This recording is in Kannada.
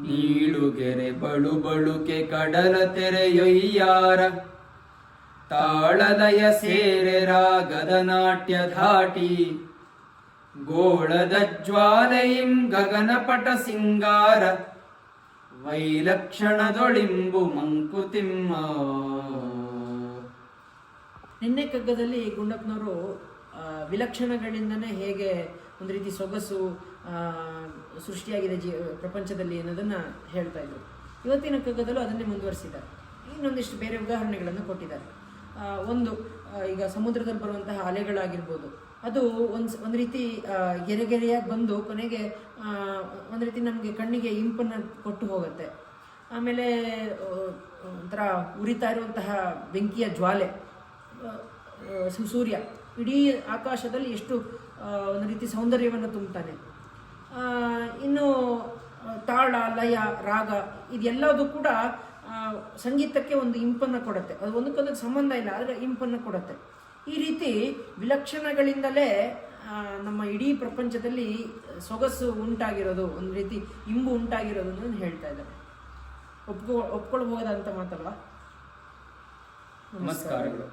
ನೀಳುಗೆರೆ ಬಳು ಬಳುಕೆ ಕಡಲ ತೆರೆಯೊಯ್ಯಾರ. ತಾಳಲಯ ಸೇರೆ ರಾಗದ ನಾಟ್ಯ ಧಾಟಿ. ಗೋಳದ ಜ್ವಾಲೆಯಿಂ ಗಗನಪಟ ಸಿಂಗಾರ. ವೈಲಕ್ಷಣದೊಳಿಂಬು ಮಂಕುತಿಮ್ಮ. ನಿನ್ನೆ ಕಗ್ಗದಲ್ಲಿ ಗುಂಡಪ್ಪನವರು ವಿಲಕ್ಷಣಗಳಿಂದನೇ ಹೇಗೆ ಒಂದು ರೀತಿ ಸೊಗಸು ಸೃಷ್ಟಿಯಾಗಿದೆ ಜೀ, ಪ್ರಪಂಚದಲ್ಲಿ ಅನ್ನೋದನ್ನು ಹೇಳ್ತಾ ಇದ್ರು. ಇವತ್ತಿನ ಕಗ್ಗದಲ್ಲೂ ಅದನ್ನೇ ಮುಂದುವರಿಸಿದ್ದಾರೆ. ಇನ್ನೊಂದಿಷ್ಟು ಬೇರೆ ಉದಾಹರಣೆಗಳನ್ನು ಕೊಟ್ಟಿದ್ದಾರೆ. ಒಂದು ಈಗ ಸಮುದ್ರದಲ್ಲಿ ಬರುವಂತಹ ಅಲೆಗಳಾಗಿರ್ಬೋದು. ಅದು ಒಂದು ಒಂದು ರೀತಿ ಗೆರೆಗೆರೆಯಾಗಿ ಬಂದು ಕೊನೆಗೆ ಒಂದು ರೀತಿ ನಮಗೆ ಕಣ್ಣಿಗೆ ಇಂಪನ್ನು ಕೊಟ್ಟು ಹೋಗುತ್ತೆ. ಆಮೇಲೆ ಒಂಥರ ಉರಿತಾ ಇರುವಂತಹ ಬೆಂಕಿಯ ಜ್ವಾಲೆ ಸೂರ್ಯ. ಇಡೀ ಆಕಾಶದಲ್ಲಿ ಎಷ್ಟು ಒಂದು ರೀತಿ ಸೌಂದರ್ಯವನ್ನು ತುಂಬುತ್ತಾನೆ ಇನ್ನು ತಾಳ, ಲಯ, ರಾಗ ಇದೆಲ್ಲದೂ ಕೂಡ ಸಂಗೀತಕ್ಕೆ ಒಂದು ಇಂಪನ್ನು ಕೊಡುತ್ತೆ. ಅದು ಒಂದಕ್ಕೊಂದು ಸಂಬಂಧ ಇಲ್ಲ, ಆದರೆ ಇಂಪನ್ನು ಕೊಡುತ್ತೆ. ಈ ರೀತಿ ವಿಲಕ್ಷಣಗಳಿಂದಲೇ ನಮ್ಮ ಇಡೀ ಪ್ರಪಂಚದಲ್ಲಿ ಸೊಗಸು ಉಂಟಾಗಿರೋದು, ಒಂದು ರೀತಿ ಇಂಬು ಉಂಟಾಗಿರೋದನ್ನು ಹೇಳ್ತಾ ಇದ್ದಾರೆ ಒಪ್ಕೊ ಒಪ್ಕೊಳ್ಬಹುದಂತ ಮಾತಲ್ವಾ? ನಮಸ್ಕಾರಗಳು.